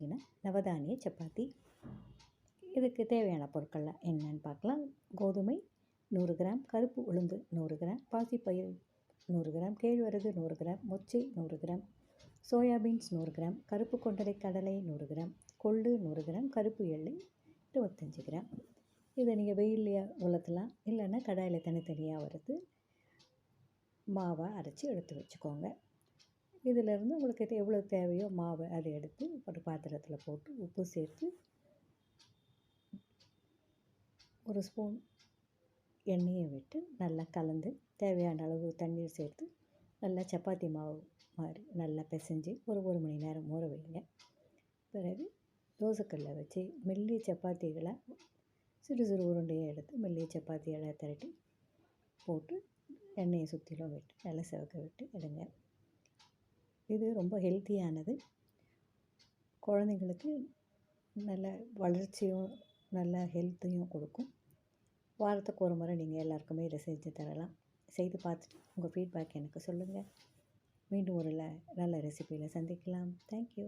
பார்த்திங்கன்னா நவதானிய சப்பாத்தி. இதுக்கு தேவையான பொருட்கள்லாம் என்னன்னு பார்க்கலாம். கோதுமை நூறு கிராம் கருப்பு உளுந்து நூறு கிராம் பாசிப்பயிர் நூறு கிராம் கேழ்வரகு நூறு கிராம் மொச்சை நூறு கிராம் சோயாபீன்ஸ் நூறு கிராம் கருப்பு கொண்டரை கடலை நூறு கிராம் கொள்ளு நூறு கிராம் கருப்பு எள்ளு இருபத்தஞ்சி கிராம். இதை நீங்கள் வெயில்லையே உலர்த்தலாம். இல்லைன்னா கடாயில் தனித்தனியாக வறுத்து மாவை அரைச்சி எடுத்து வச்சுக்கோங்க. இதிலேருந்து உங்களுக்கு எவ்வளோ தேவையோ மாவை அதை எடுத்து ஒரு பாத்திரத்தில் போட்டு உப்பு சேர்த்து ஒரு ஸ்பூன் எண்ணெயை விட்டு நல்லா கலந்து தேவையான அளவு தண்ணீர் சேர்த்து நல்லா சப்பாத்தி மாவு மாதிரி நல்லா பிசைஞ்சு ஒரு ஒரு மணி நேரம் ஊற வைங்க. பிறகு தோசைக்கல்லை வச்சு மெல்லிய சப்பாத்திகளை சிறு சிறு உருண்டையை எடுத்து மெல்லிய சப்பாத்திகளை திரட்டி போட்டு எண்ணெயை சுற்றிலும் விட்டு நல்லா சிவக்க விட்டு எடுங்க. இது ரொம்ப ஹெல்த்தியானது குழந்தைங்களுக்கு நல்ல வளர்ச்சியும் நல்ல ஹெல்த்தையும் கொடுக்கும். வாரத்துக்கு ஒரு முறை நீங்கள் எல்லாருக்குமே இதை செஞ்சு தரலாம். செய்து பார்த்துட்டு உங்கள் ஃபீட்பேக் எனக்கு சொல்லுங்கள் மீண்டும் ஒரு நல்ல ரெசிபியில் சந்திக்கலாம். தேங்க்யூ